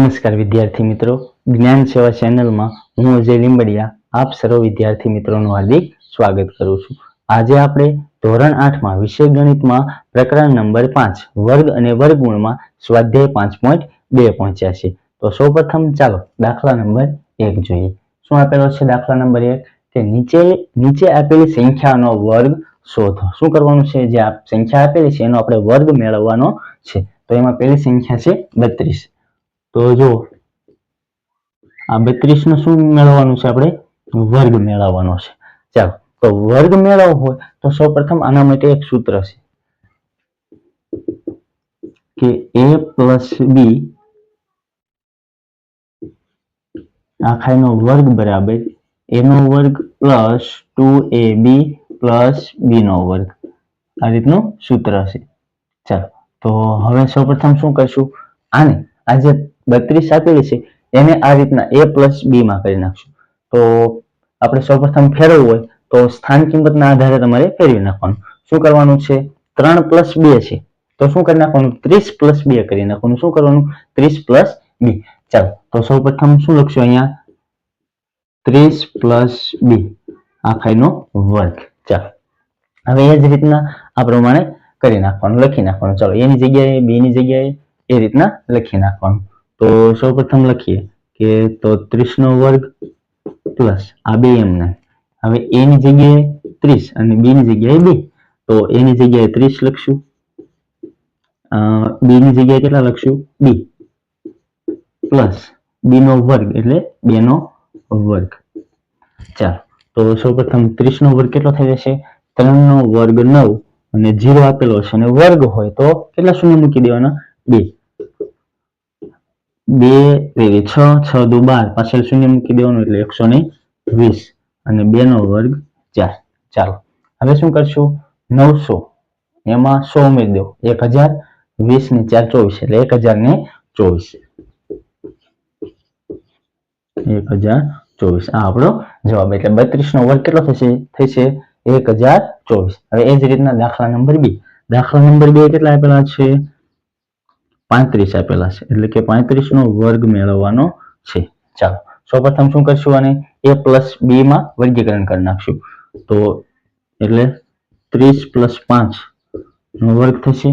નમસ્કાર વિદ્યાર્થી મિત્રો. જ્ઞાન સેવા ચેનલમાં હું અજય લીંબડિયા, આપ સર્વ વિદ્યાર્થી મિત્રોનું હાર્દિક સ્વાગત કરું છું. આજે આપણે ધોરણ આઠમાં વિષય ગણિતમાં પ્રકરણ નંબર પાંચ, વર્ગ અને વર્ગમૂળમાં સ્વાધ્યાય પાંચ પોઈન્ટ બે પહોંચ્યા છે. તો સૌપ્રથમ ચાલો દાખલા નંબર એક જોઈએ. શું આપેલો છે દાખલા નંબર એક? કે નીચે નીચે આપેલી સંખ્યાનો વર્ગ શોધો. શું કરવાનું છે? જે સંખ્યા આપેલી છે એનો આપણે વર્ગ મેળવવાનો છે. તો એમાં પહેલી સંખ્યા છે બત્રીસ. તો જો, આ બત્રીસ નો શું મેળવવાનું છે આપણે? વર્ગ મેળવવાનો છે. ચાલો, તો વર્ગ મેળવવો હોય તો સૌપ્રથમ આના માટે એક સૂત્ર છે કે એ પ્લસ બી આખાનો વર્ગ બરાબર એનો વર્ગ plus two A B plus B નો વર્ગ. આ રીતનું સૂત્ર છે. ચાલો, તો હવે સૌપ્રથમ શું કરશું? આને આ જે બત્રીસ આપેલી છે, એને આ રીતના એ પ્લસ બી માં કરી નાખશું. તો આપણે સૌપ્રથમ ફેરવવું હોય, તો સ્થાન કિંમતના આધારે તમારે ફેરવી નાખવાનું. શું કરવાનું છે? ત્રણ પ્લસ બે છે. તો શું કરી નાખવાનું? ત્રીસ પ્લસ બે કરી નાખવાનું. શું કરવાનું? ત્રીસ પ્લસ બી ચાલો, તો સૌપ્રથમ શું લખશું અહીંયા? ત્રીસ પ્લસ બી આખાઈનો વર્ગ. ચાલો. હવે એ જ રીતના આ પ્રમાણે કરી નાખવાનું, લખી નાખવાનું. ચાલો એની જગ્યાએ બી ની જગ્યાએ એ રીતના લખી નાખવાનું. તો સૌપ્રથમ લખીએ કે તો ત્રીસ નો વર્ગ પ્લસ આ બે એમને. હવે એ ની જગ્યાએ ત્રીસ અને બી ની જગ્યાએ બી. તો એની જગ્યાએ ત્રીસ લખશું. બી ની જગ્યાએ કેટલા લખશું? બી. પ્લસ બી નો વર્ગ એટલે બે નો વર્ગ. ચાલો, તો સૌપ્રથમ ત્રીસ નો વર્ગ કેટલો થઈ જશે? ત્રણ નો વર્ગ નવ અને જીરો આપેલો છે અને વર્ગ હોય તો કેટલા શૂન્ય મૂકી દેવાના? બે. બે તેવી છ છ, દુ, બાર. પાછળ શૂન્ય મૂકી દેવાનું એટલે એકસો ને વીસ. અને બે નો વર્ગ ચાર. ચાલો. હવે શું કરશું? નવસો. એમાં સો ઉમેરી દો. એક હજાર વીસ ને ચાર ચોવીસ. એટલે એક હજાર ને ચોવીસ. એક હજાર ચોવીસ. આ આપણો જવાબ. એટલે બત્રીસ નો વર્ગ કેટલો થશે? થશે એક હજાર ચોવીસ. હવે એ જ રીતના દાખલા નંબર બી. દાખલા નંબર બે કેટલા આપેલા છે? પાંત્રીસ આપેલા છે. એટલે કે પાંત્રીસ નો વર્ગ મેળવવાનો છે. ચાલો. સૌપ્રથમ શું કરશું અને એ પ્લસ બી માં વર્ગીકરણ કરી નાખશું. તો એટલે ત્રીસ પ્લસ પાંચ નો વર્ગ થશે.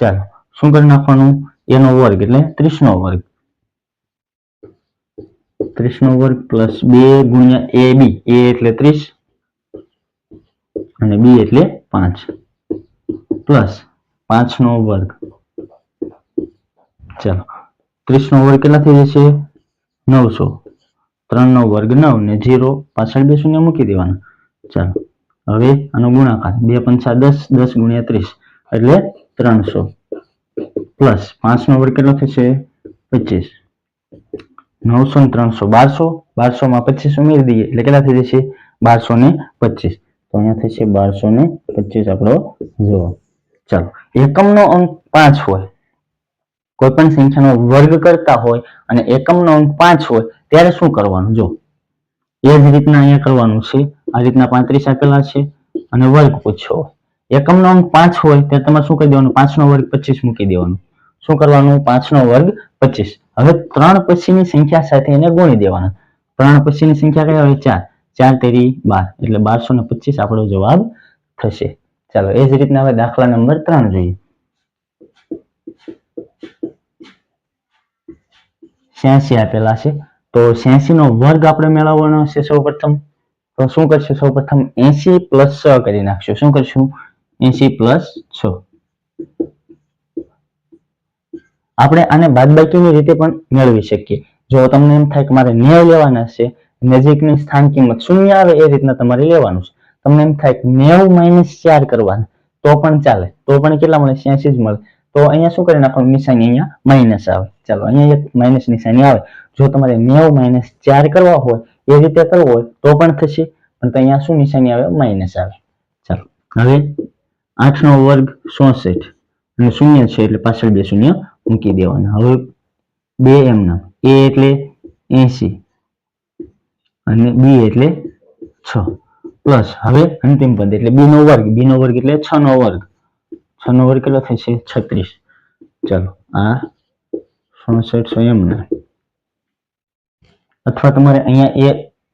ચાલો. શું કરી નાખવાનું? એનો વર્ગ એટલે ત્રીસ નો વર્ગ. ત્રીસ નો વર્ગ પ્લસ બે ગુણ્યા એ બી. એ એટલે ત્રીસ અને બી એટલે પાંચ. પ્લસ પાંચ નો વર્ગ. ચાલો. ત્રીસ નો વર્ગ કેટલા થઈ જશે નવસો. ત્રણ નો વર્ગ નવ ને જીરો. પાછળ બે શૂન્ય મૂકી દેવાના. ચાલો. હવે આનો ગુણાકાર. બે પંચા દસ દસ ગુણ્યા ત્રીસ. એટલે ત્રણસો. પ્લસ પાંચ નો વર્ગ કેટલો થશે? પચીસ. નવસો ને ત્રણસો બારસો. બારસો માં પચીસ ઉમેરી દઈએ. એટલે કેટલા થઈ જશે બારસો ને પચીસ. તો અહીંયા થશે બારસો ને પચીસ આપણો જવાબ. ચાલો. એકમનો અંક પાંચ હોય. કોઈ પણ સંખ્યાનો વર્ગ કરતા હોય અને એકમનો અંક પાંચ હોય, ત્યારે શું કરવાનું? જો, એ જ રીતના અહીંયા કરવાનું છે. આ રીતના પાંત્રીસ આપેલા છે અને વર્ગ પૂછ્યો એકમનો અંક પાંચ હોય, ત્યારે તમારે શું કરી દેવાનું? પાંચનો વર્ગ પચીસ મૂકી દેવાનું. શું કરવાનું? પાંચનો વર્ગ પચીસ. હવે ત્રણ પછીની સંખ્યા સાથે એને ગુણી દેવાના. ત્રણ પછીની સંખ્યા કઈ આવે ચાર. ચાર તેરી બાર. એટલે બારસો ને પચીસ આપણો જવાબ થશે. ચાલો, એ જ રીતના હવે દાખલા નંબર ત્રણ જોઈએ. છ્યાસી આપેલા છે. તો છ્યાસી નો વર્ગ આપણે મેળવવાનો છે સૌપ્રથમ. તો શું કરશું સૌપ્રથમ? એસી પ્લસ છ કરી નાખશું. શું કરશું? એસી પ્લસ છ. આપણે આને બાદબાકીની રીતે પણ મેળવી શકીએ. જો તમને એમ થાય કે મારે નેવ લેવાના છે, નજીકની સ્થાન કિંમત શૂન્ય આવે, એ રીતના તમારે લેવાનું છે. તમને એમ થાય કે નેવ માઇનસ ચાર કરવાના, તો પણ ચાલે. તો પણ કેટલા મળે? છ્યાસી જ મળે. તો અહીંયા શું કરી નાખવાનું નિશાની અહીંયા માઇનસ આવે. ચાલો, અહીંયા એક માઇનસ નિશાની આવે. જો તમારે નેવું માઇનસ ચાર કરવા હોય, એ રીતે કરવો હોય, તો પણ થશે. પણ અહીંયા શું નિશાની આવે? માઇનસ આવે. ચાલો, હવે આઠ નો વર્ગ ચોસઠ અને શૂન્ય છે એટલે પાછળ બે શૂન્ય મૂકી દેવાના. હવે બે એમના. એ એટલે એસી અને બી એટલે છ. પ્લસ, હવે અંતિમ પદ એટલે બી નો વર્ગ. બી નો વર્ગ એટલે છ નો વર્ગ. છ નો વર્ગ કેટલો થશે છત્રીસ. ચાલો, આ સડસઠ સો એમના અથવા તમારે અહીંયા એ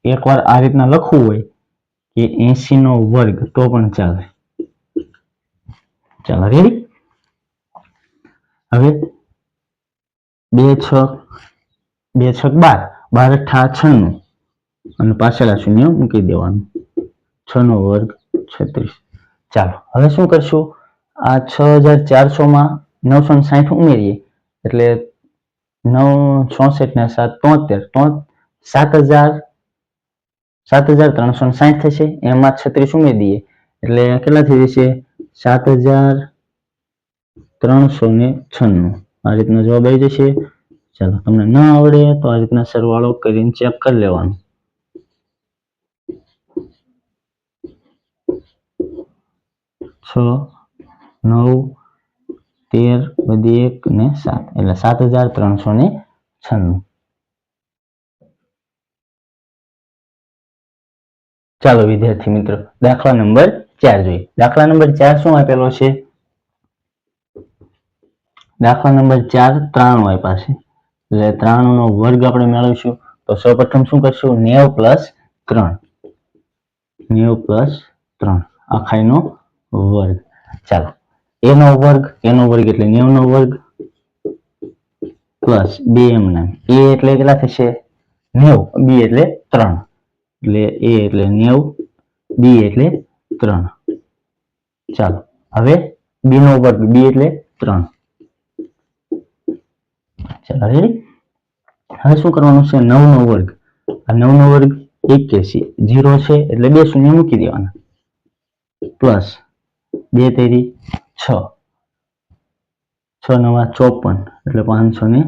એકવાર આ રીતના લખવું હોય કે એસી નો વર્ગ તો પણ ચાલે. ચાલો રેડી હવે બે છ બે છ બાર? બાર અઠા છન્નું. અને પાછળ આ શૂન્ય મૂકી દેવાનું. છ નો વર્ગ છત્રીસ. ચાલો, હવે શું કરશું? આ છ હજાર ચારસો માં નવસો ને સાઠ ઉમેરીએ. એટલે નવ ચોસઠ ને સાત તોતેર. સાત હજાર સાત હજાર ત્રણસો ને સાઠ થશે. એમાં છત્રીસ ઉમેરી દઈએ એટલે કેટલા થઈ જશે? સાત હજાર ત્રણસો ને છન્નું. આ રીતનો જવાબ આવી જશે. ચાલો, તમને ન આવડે તો આ રીતના સરવાળો કરીને ચેક કરી લેવાનું. છ નવ, તેર, બધી એક ને સાત. એટલે સાત હજાર ત્રણસો ને છન્નું. ચાલો વિદ્યાર્થી મિત્રો, દાખલા નંબર ચાર જોઈએ. દાખલા નંબર ચાર શું આપેલો છે? દાખલા નંબર ચાર ત્રાણું આપ્યા છે. એટલે ત્રાણું નો વર્ગ આપણે મેળવીશું. તો સૌપ્રથમ શું કરશું? નેવ પ્લસ ત્રણ. નેવ પ્લસ ત્રણ. આખાઈનો વર્ગ. ચાલો. એનો વર્ગ એનો વર્ગ એટલે નેવ નો વર્ગ, પ્લસ બે એમ નામ એ એટલે કેટલા થશે? નેવ. બી એટલે ત્રણ. એટલે એ એટલે નેવ બી એટલે ત્રણ. ચાલો, હવે બી નો વર્ગ બી એટલે ત્રણ. ચાલો રેડી હવે શું કરવાનું છે? નવ નો વર્ગ. આ નવ નો વર્ગ એક્યાસી. જીરો છે એટલે બે શૂન્ય મૂકી દેવાના. પ્લસ બે તેરી છ. છ નવા ચોપન, એટલે પાંચસો ને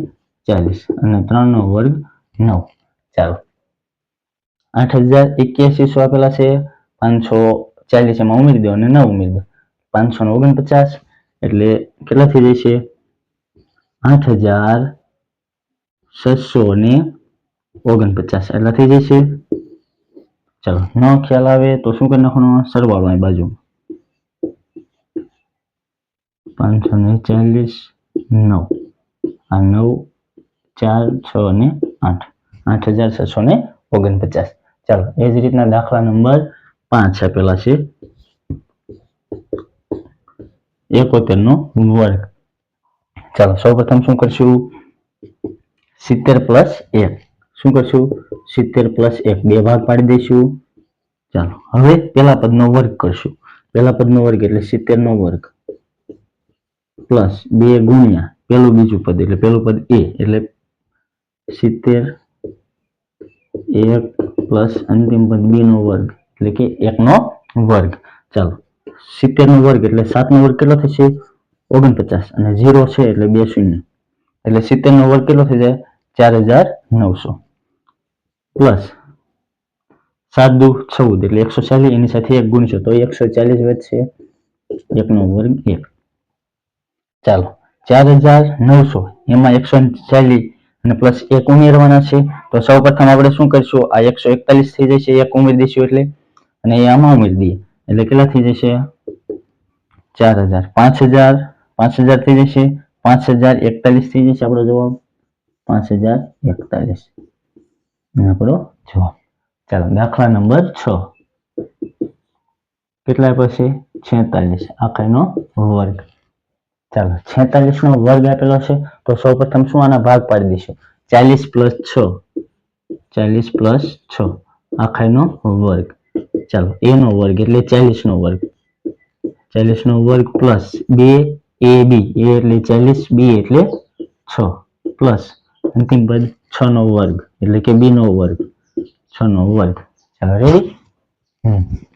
ચાલીસ અને ત્રણ નો વર્ગ નવ. ચાલો. આઠ હજાર એક્યાસી સો આપેલા છે, પાંચસો ચાલીસ એમાં ઉમેરી દો અને નવ ઉમેરી દો. પાંચસો ને ઓગણપચાસ, એટલે કેટલા થઈ જશે? આઠ હજાર છસો ને ઓગણપચાસ, એટલા થઈ જશે? ચલો, ન ખ્યાલ આવે તો શું કરી નાખવાનું? સરવાળો અહીં બાજુ પાંચસો ને ચાલીસ, નવ. આ નવ, ચાર, છ ને આઠ. આઠ હજાર છસો ને ઓગણપચાસ. ચાલો, એ જ રીતના દાખલા નંબર પાંચ આપેલા છે. એકોતેર નો વર્ગ. ચાલો, સૌપ્રથમ શું કરશું? સિત્તેર પ્લસ એક. શું કરશું? સિત્તેર પ્લસ એક. બે ભાગ પાડી દઈશું. ચાલો, હવે પેલા પદનો વર્ગ કરશું. પેલા પદનો વર્ગ એટલે સિત્તેર નો વર્ગ. પ્લસ બે ગુણ્યા પેલું બીજું પદ, એટલે પેલું પદ એ, એટલે સિત્તેર એક પ્લસ અંતિમ પદ બી નો વર્ગ, એટલે કે એક નો વર્ગ. ચાલો સિત્તેર નો વર્ગ એટલે સાત નો વર્ગ કેટલો થશે? ઓગણપચાસ, અને ઝીરો છે એટલે બે શૂન્ય. એટલે સિત્તેર નો વર્ગ કેટલો થઈ જાય? ચાર હજાર નવસો. પ્લસ સાત દુ ચૌદ, એટલે એકસો ચાલીસ, એની સાથે એક ગુણશો તો એકસો ચાલીસ વધશે. એકનો વર્ગ એક. ચાલો, ચાર હજાર નવસો, એમાં એકસો ચાલીસ અને પ્લસ એક ઉમેરવાના છે. તો સૌ પ્રથમ આપણે શું કરીશું? આ એકસો એકતાલીસ થઈ જશે, એક ઉમેરી દઈશું એટલે. અને એ આમાં ઉમેરી દઈએ. એટલે કેટલા થઈ જશે? ચાર હજાર. પાંચ હજાર પાંચ હજાર થઈ જશે. પાંચ હજાર એકતાલીસ થઈ જશે આપણો જવાબ. પાંચ હજાર એકતાલીસ. આપણો જવાબ. ચાલો, દાખલા નંબર છ. કેટલા પછી છેતાલીસ. આખરનો વર્ગ. ચાલો છેતાલીસ નો વર્ગ આપેલો છે, તો સૌ પ્રથમ શું આના ભાગ પાડી દઈશું? ચાલીસ પ્લસ છ. ચાલીસ પ્લસ છ. આખાનો વર્ગ. ચાલો એ નો વર્ગ એટલે ચાલીસ નો વર્ગ. ચાલીસ નો વર્ગ પ્લસ બે એ બી. એ એટલે ચાલીસ, બી એટલે છ. પ્લસ અંતિમ પદ છ નો વર્ગ. એટલે કે બી નો વર્ગ. છ નો વર્ગ. ચાલો રેડી ચાલીસ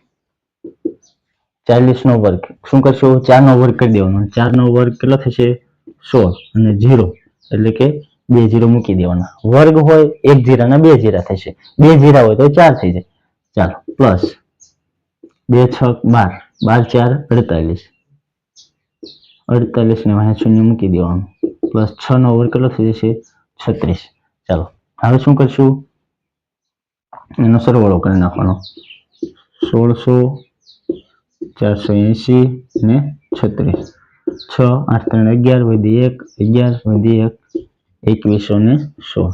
નો વર્ગ. શું કરશું? ચાર નો વર્ગ કરી દેવાનો. ચાર નો વર્ગ કેટલો થશે? સોળ અને જીરો એટલે કે બે જીરો મૂકી દેવાના. વર્ગ હોય એક જીરા ના બે જીરા થશે. બે જીરા હોય તો ચાર થઈ જાય. ચાલો, પ્લસ બે છ બાર. બાર, ચાર, અડતાલીસ. અડતાલીસ ને વાંહે શૂન્ય મૂકી દેવાનું. પ્લસ છ નો વર્ગ કેટલો થઈ જશે? છત્રીસ. ચાલો, હવે શું કરશું? એનો સરવાળો કરી નાખવાનો. સોળસો ચારસો એંશી ને છત્રીસ. છ, આઠ, ત્રણ, અગિયાર વધી એક, અગિયાર વધી એક, એકવીસો ને સોળ.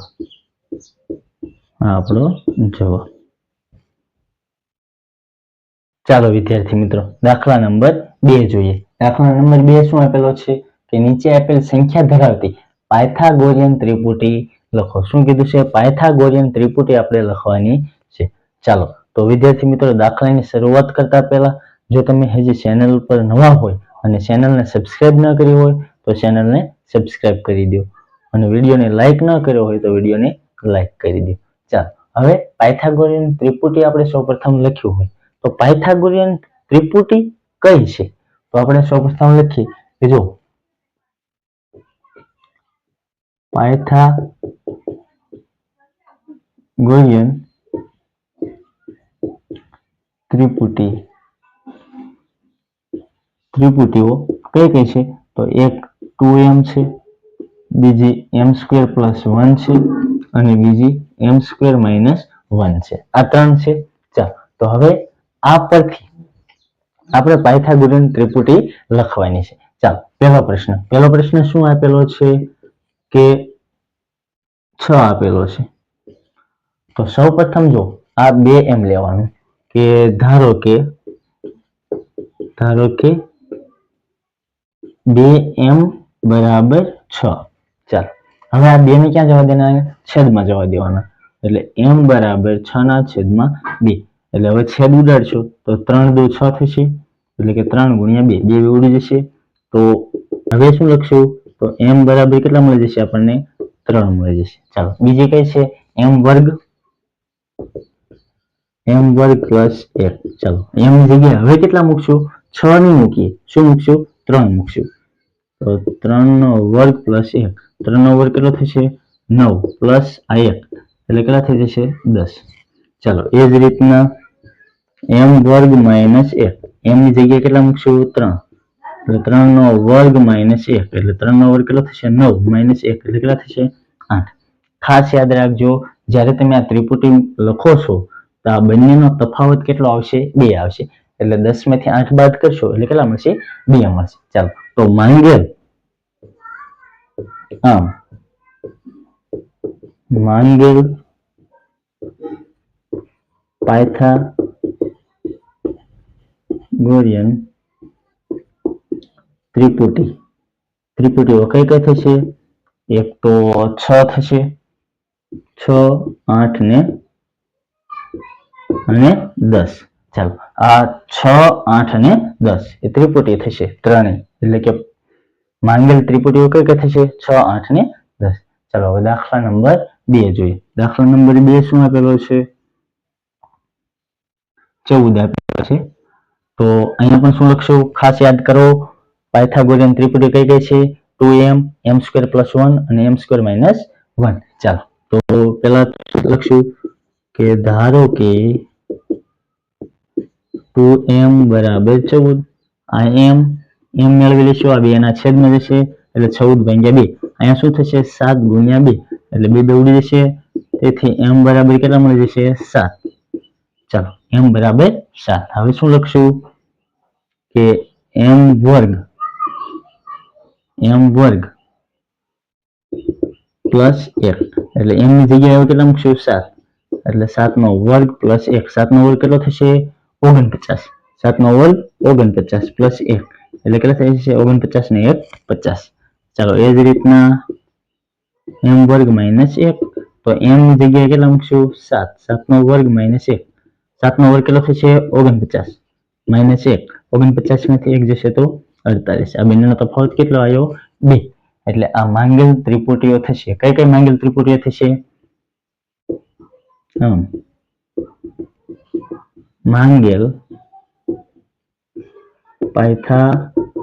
આ આપણો જવાબ. ચાલો વિદ્યાર્થી મિત્રો, દાખલા નંબર બે જોઈએ. દાખલા નંબર બે શું આપેલો છે? કે નીચે આપેલ સંખ્યા ધરાવતી પાયથાગોરિયન ત્રિપુટી લખો. શું કીધું છે? પાયથાગોરિયન ત્રિપુટી આપણે લખવાની છે. ચાલો, તો વિદ્યાર્થી મિત્રો, દાખલાની શરૂઆત કરતા પહેલા જો તમે હજી ચેનલ ઉપર નવા હોય અને ચેનલને સબસ્ક્રાઇબ ન કરી હોય, તો ચેનલને સબસ્ક્રાઇબ કરી દો. અને વિડીયોને લાઇક ન કર્યો હોય, તો વિડીયોને લાઇક કરી દો. ચાલો, હવે પાયથાગોરિયન ત્રિપુટી આપણે સૌપ્રથમ લખ્યું હોય. તો પાયથાગોરિયન ત્રિપુટી કઈ છે? તો આપણે સૌપ્રથમ લખીએ કે જો, પાયથાગોરિયન ત્રિપુટી ત્રિપુટીઓ કઈ કઈ છે? તો એક ટુ એમ છે, બીજી એમ સ્ક્વેર પ્લસ વન છે અને બીજી એમ સ્ક્વેર માઇનસ વન છે. આ ત્રણ છે. ચાલો, તો હવે આ પરથી આપણે પાયથાગોરિયન ત્રિપુટી લખવાની છે. ચાલો, પહેલો પ્રશ્ન. પહેલો પ્રશ્ન શું આપેલો છે? કે છ આપેલો છે. તો સૌ પ્રથમ જો આ બે એમ લેવાનું કે ધારો કે ધારો કે બે એમ બરાબર છ. ચાલો. હવે આ બે ને ક્યાં જવા દેવાના છેદમાં જવા દેવાના. એટલે એમ બરાબર છ ના છેદમાં બે. એટલે હવે છેદ ઉડાડશો. તો ત્રણ દો છ થશે. એટલે કે ત્રણ ગુણ્યા બે. બે બે ઉડી જશે. તો હવે શું લખશું? તો એમ બરાબર કેટલા મળી જશે આપણને? ત્રણ મળી જશે. ચાલો. બીજી કઈ છે? એમ વર્ગ. એમ વર્ગ પ્લસ એક. ચાલો. એમ ની જગ્યાએ હવે કેટલા મૂકશું? છ નહીં મૂકીએ. શું મૂકશું? ત્રણ મૂકશું. તો ત્રણ નો વર્ગ પ્લસ એક. ત્રણ નો વર્ગ કેટલો થશે? નવ પ્લસ આ એક. એટલે કેટલા થઈ જશે? દસ. ચાલો, એ જ રીતના એમ વર્ગ માઇનસ એક. એમ ની જગ્યાએ કેટલા મૂકશું? ત્રણ. એટલે ત્રણ નો વર્ગ માઇનસ એક. એટલે ત્રણ નો વર્ગ કેટલો થશે? નવ. માઇનસ એક. એટલે કેટલા થશે? આઠ. ખાસ યાદ રાખજો, જ્યારે તમે આ ત્રિપુટી લખો છો, તો આ બંનેનો તફાવત કેટલો આવશે? બે આવશે. એટલે દસમાંથી આઠ બાદ કરશો એટલે કેટલા મળશે? બે મળશે. ચાલો, તો માંગેલ. આમ. માંગેલ પાયથાગોરિયન ત્રિપુટી. ત્રિપુટીઓ કઈ કઈ થશે? એક તો છ થશે. છ, આઠ ને અને દસ. ચાલો, આ છ, આઠ અને દસ, એ ત્રિપુટી થશે, ત્રણેય, એટલે કે માંગેલ ત્રિપુટીઓ કઈ કઈ થશે? છ, આઠ ને દસ. ચાલો, હવે દાખલા નંબર બે જોઈએ. દાખલા નંબર બે શું આપેલો છે? ચૌદ આપેલો છે. તો અહીંયા પણ શું લખશું? ખાસ યાદ કરો, પાયથાગોરિયન ત્રિપુટી કઈ કઈ છે? Two M M square plus one અને એમ સ્ક્વેર માઇનસ વન. ચાલો, તો પેલા લખશું કે ધારો કે ટુ એમ બરાબર ચૌદ. આ એમ એમ મેળવી લઈશું આ બે એના છેદમાં જશે. એટલે ચૌદ ભાગ્યા બે. અહીંયા શું થશે? સાત ગુણ્યા બે. એટલે બે બે ઉડી જશે. તેથી એમ બરાબર કેટલા મળી જશે? સાત. ચાલો એમ બરાબર સાત. હવે શું લખશું? કે એમ વર્ગ એમ વર્ગ પ્લસ એક. એટલે એમની જગ્યાએ કેટલા મૂકશું? સાત. એટલે સાત નો વર્ગ પ્લસ એક. સાત નો વર્ગ કેટલો થશે? ઓગણપચાસ. સાત નો વર્ગ, ઓગણપચાસ પ્લસ એક. એટલે કેટલા થાય છે? ઓગણપચાસ ને એક, પચાસ. ચાલો, એ જ રીતના એમ વર્ગ માઇનસ એક, તો એમ જગ્યાએ કેટલા મૂકશું? સાત. સાત નો વર્ગ માઇનસ એક. સાત નો વર્ગ કેટલો થશે? ઓગણપચાસ. માઇનસ એક. ઓગણપચાસમાંથી એક જશે તો અડતાલીસ. આ બંનેનો તફાવત કેટલો આવ્યો? બે. એટલે આ માંગેલ ત્રિપુટીઓ થશે. કઈ કઈ માંગેલ ત્રિપુટીઓ થશે? આમ. માંગેલ પાયથાગોરિયન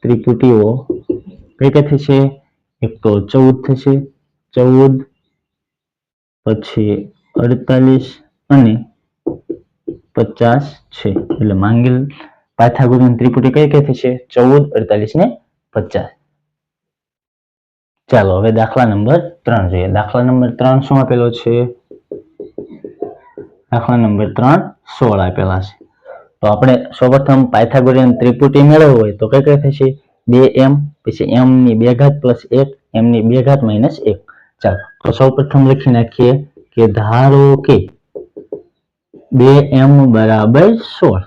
ત્રિપુટીઓ કઈ કઈ થશે એક તો ચૌદ થશે ચૌદ પછી અડતાલીસ અને પચાસ છે એટલે માંગેલ પાયથાગોરિયન ત્રિપુટી કઈ કઈ થશે ચૌદ અડતાલીસ ને પચાસ ચાલો, હવે દાખલા નંબર ત્રણ જોઈએ. દાખલા નંબર ત્રણ શું આપેલો છે? દાખલા નંબર ત્રણ સોળ આપેલા છે. તો આપણે સૌપ્રથમ પાયથાગોરિયન ત્રિપુટી મેળવવું હોય તો કઈ કઈ થશે? બે એમ, પછી એમ ની બે ઘાત પ્લસ એક એમની બે ઘાત માઇનસ એક. ચાલો, તો સૌપ્રથમ લખી નાખીએ કે ધારો કે બે એમ બરાબર સોળ.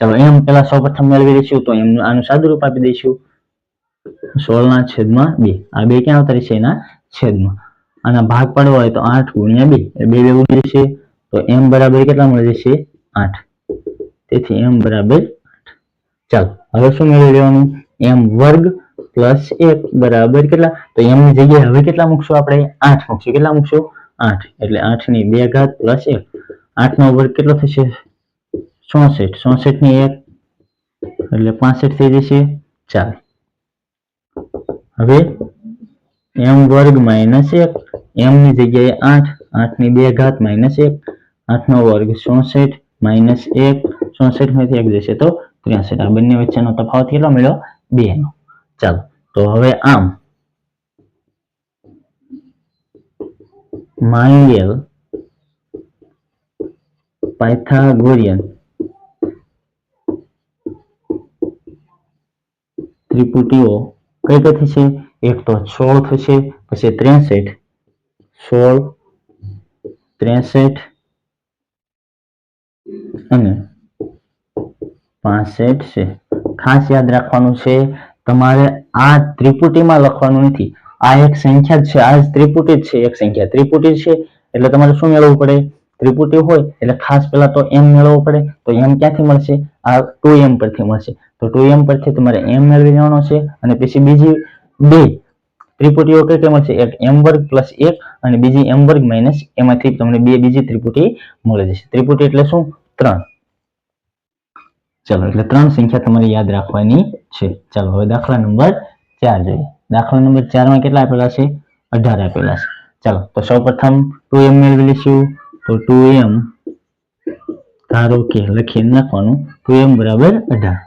ચાલો, એમ પેલા સૌ પ્રથમ મેળવી દઈશું તો એમનું આનું સાદું રૂપ આપી દઈશું. સોળ ના છેદમાં બે. આ બે ક્યાં આવતા રહેશે? એના છેદમાં. આના ભાગ પાડવો હોય તો આઠ ગુણ્યા બે. બે બે ઉડી તો એમ બરાબર કેટલા મળી જશે આઠ. તેથી એમ બરાબર ચાલો, હવે શું મેળવી લેવાનું? એમ વર્ગ પ્લસ એક બરાબર કેટલા? તો એમની જગ્યાએ હવે કેટલા મૂકશું આપણે? આઠ મૂકશું. કેટલા મૂકશું? આઠ. એટલે આઠની બે ઘાત પ્લસ એક. આઠ નો વર્ગ કેટલો થશે? ચોસઠ. ચોસઠની એક. એટલે પાસઠ થઈ જશે ચાર. હવે એમ વર્ગ માઇનસ એક એમ ની જગ્યાએ આઠ આઠની બે ઘાત માઇનસ એક આઠ નો વર્ગ ચોસઠ માઇનસ એક ચોસઠમાંથી એક જશે તો ત્રેસઠ. આ બંને વચ્ચેનો તફાવત કેટલો મળ્યો? બે નો ચાલો, તો હવે આમ. માંગેલ પાયથાગોરિયન ત્રિપુટીઓ કઈ કઈ થશે? એક તો સોળ થશે, પછી ત્રેસઠ. સોળ, ત્રેસઠ, અને પાસઠ છે. ખાસ યાદ રાખવાનું છે, તમારે આ ત્રિપુટીમાં લખવાનું નથી. આ એક સંખ્યા છે, આ ત્રિપુટી જ છે, એક સંખ્યા. ત્રિપુટી છે, એટલે તમારે શું મેળવવું પડે? ત્રિપુટી હોય, એટલે ખાસ પહેલા તો એમ મેળવવો પડે, તો એમ ક્યાંથી મળશે? આ ટુ એમ પરથી મળશે. તો ટુ એમ પરથી તમારે એમ મેળવી લેવાનો છે, અને પછી બીજી બે ત્રિપુટીઓ કઈ કઈ મળશે? એક એમ વર્ગ પ્લસ એક, અને બીજી એમ વર્ગ માઇનસ એમાંથી તમને બે બીજી ત્રિપુટી મળી જશે. ત્રિપુટી એટલે શું? ત્રણ. ચલો, એટલે ત્રણ સંખ્યા તમારે યાદ રાખવાની છે. ચાલો, હવે દાખલા નંબર ચાર જોઈએ. દાખલા નંબર ચારમાં કેટલા આપેલા છે? અઢાર આપેલા છે. ચાલો, તો સૌપ્રથમ ટુ એમ મેળવી લઈશું. તો ટુ એમ ધારો કે લખીને નાખવાનું. ટુ એમ બરાબર અઢાર.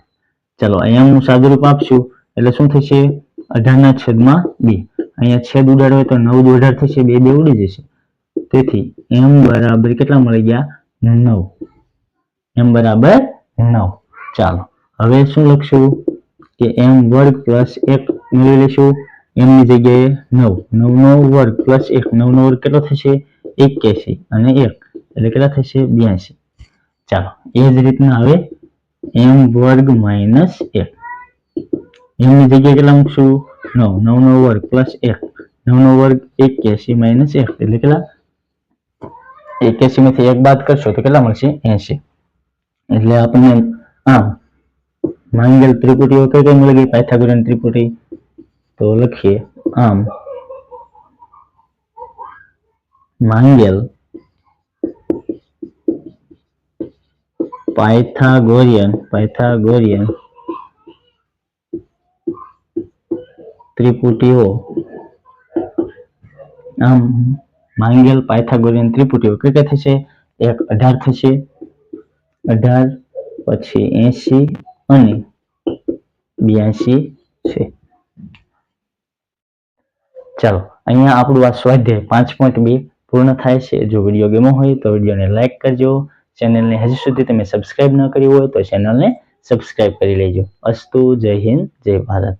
ચાલો, અહીંયા હું સાદુરૂપ આપશું. એટલે શું થશે? અઢાર ના છેદમાં બે. અહીંયા છેદ ઉડાડો તો નવ દુ અઢાર થશે, બે બે ઉડી જશે. તેથી એમ બરાબર કેટલા મળી ગયા? નવ. એમ બરાબર નવ. ચાલો, હવે શું લખશું? કે એમ વર્ગ પ્લસ એક મેળવી લઈશું. એમની જગ્યાએ નવ. નવ નો વર્ગ પ્લસ એક. નવ નો વર્ગ કેટલો થશે? એક્યાસી અને એક એટલે કેટલા થશે બ્યાસી ચાલો એ જ રીતના હવે એમ વર્ગ માઇનસ એક એમ ની જગ્યાએ કેટલા મૂકશું નવ નવ નો વર્ગ પ્લસ એક નવ નો વર્ગ એક્યાસી માઇનસ એક એટલે કેટલા એક્યાસી માંથી એક બાદ કરશો તો કેટલા મળશે એસી એટલે આપણને આમ માંગેલ ત્રિપુટીઓ કઈ કઈ મળી ગઈ પાયથાગોરન ત્રિપુટી તો લખીએ આમ માંગેલ. Pythagorean Pythagorean. ત્રિપુટીઓ. આમ, માંગેલ, પાયથાગોરિયન, ત્રિપુટીઓ કઈ કઈ થશે? એક અઢાર થશે, અઢાર પછી એસી અને બ્યાસી છે. ચાલો, અહીંયા આપણું આ સ્વાધ્યાય પાંચ પોઈન્ટ બે પૂર્ણ થાય છે. જો વીડિયો ગેમો હોય તો વિડીયોને લાઇક કરજો. ચેનલને હજી સુધી તમે સબસ્ક્રાઇબ ન કરી હોય તો ચેનલને સબસ્ક્રાઇબ કરી લેજો. અસ્તુ, જય હિન્દ, જય ભારત.